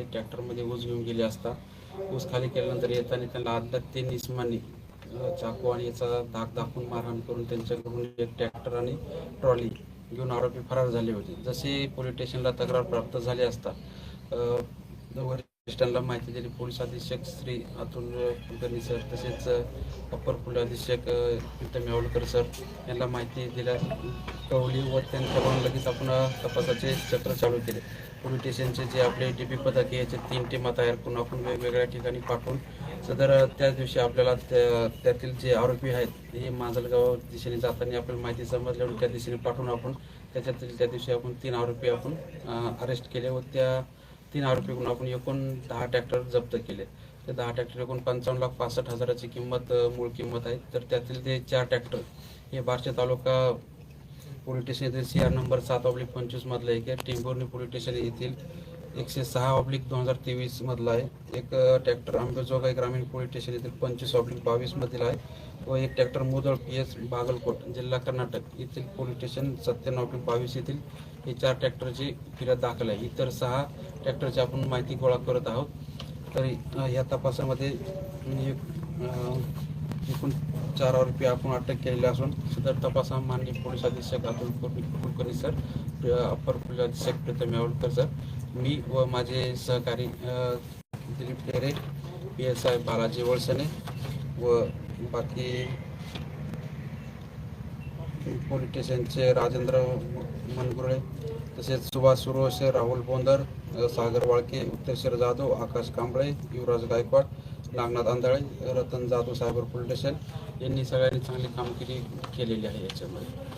ते ट्रॅक्टरमध्ये ऊस घेऊन गेले असता. ऊस खाली केल्यानंतर येताना त्यांना आदत ते निस्मानी चाकू आणि याचा धाक दाखवून मारहाण करून त्यांच्याकडून एक ट्रॅक्टर आणि ट्रॉली घेऊन आरोपी फरार झाले होते. जसे पोलीस स्टेशनला तक्रार प्राप्त झाली असता वरिष्ठांना माहिती दिली. पोलीस अधीक्षक श्री अतुल कुलकर्णी सर तसेच अप्पर पोलीस अधीक्षक प्रीतम यावलकर सर यांना माहिती दिल्या कळवली व त्यांच्याकडून लगेच आपण तपासाचे चक्र चालू केले. पोलीस स्टेशनचे जे आपले डी पी पथक आहे याचे तीन टीमा तयार करून आपण वेगवेगळ्या ठिकाणी पाठवून सदर त्याच दिवशी आपल्याला त्या- त्यातील जे आरोपी आहेत हे मांजलगाव दिशेने जाताना आपल्याला माहिती समजल्यावर त्या दिशेने पाठवून आपण त्याच्यातील त्या दिवशी आपण तीन आरोपी आपण अरेस्ट केले व त्या तीन आरोपी आपण एकूण दहा ट्रॅक्टर जप्त केले. ते दहा ट्रॅक्टर एकूण पंचावन्न लाख पासष्ट हजाराची किंमत मूळ किंमत आहे. तर त्यातील ते चार ट्रॅक्टर हे बारशे तालुका पोलीस स्टेशन येथील सी आर नंबर सात ऑब्लिक पंचवीसमधलं एक आहे. टेंभुर्णी पोलीस स्टेशन येथील एकशे सहा ऑब्लिक दोन हजार तेवीस मधला आहे. एक ट्रॅक्टर आंबेजोगाई ग्रामीण पोलीस स्टेशन येथील पंचवीस ऑब्लिक बावीस मधील आहे. व एक tractor Mudhol P S Bagalkot जिल्हा कर्नाटक येथील पोलीस स्टेशन सत्त्याण्णव ऑब्लिक बावीस येथील हे चार ट्रॅक्टरची फिर्याद दाखल आहे. इतर सहा ट्रॅक्टरची आपण माहिती गोळा करत आहोत. तरी ह्या या तपासामध्ये एक, एकूण चार आरोपी आपण अटक केलेले असून सदर तपास हा माननीय पोलीस अधीक्षक Atul Kulkarni sir upper police अधीक्षक प्रीतम यावलकर सर मी व माझे सहकारी Dilip There P S I Balaji Walsane व बाकी पोलीस स्टेशनचे राजेंद्र मनगुळे तसेच Subhash Surose Rahul Bondar Sagar Walke Utteshwar Jadhav Akash Kamble Yuvraj Gaikwad Nagnath Andhale Ratan Jadhav cyber police station यांनी सगळ्यांनी चांगली कामगिरी केलेली आहे याच्यामध्ये.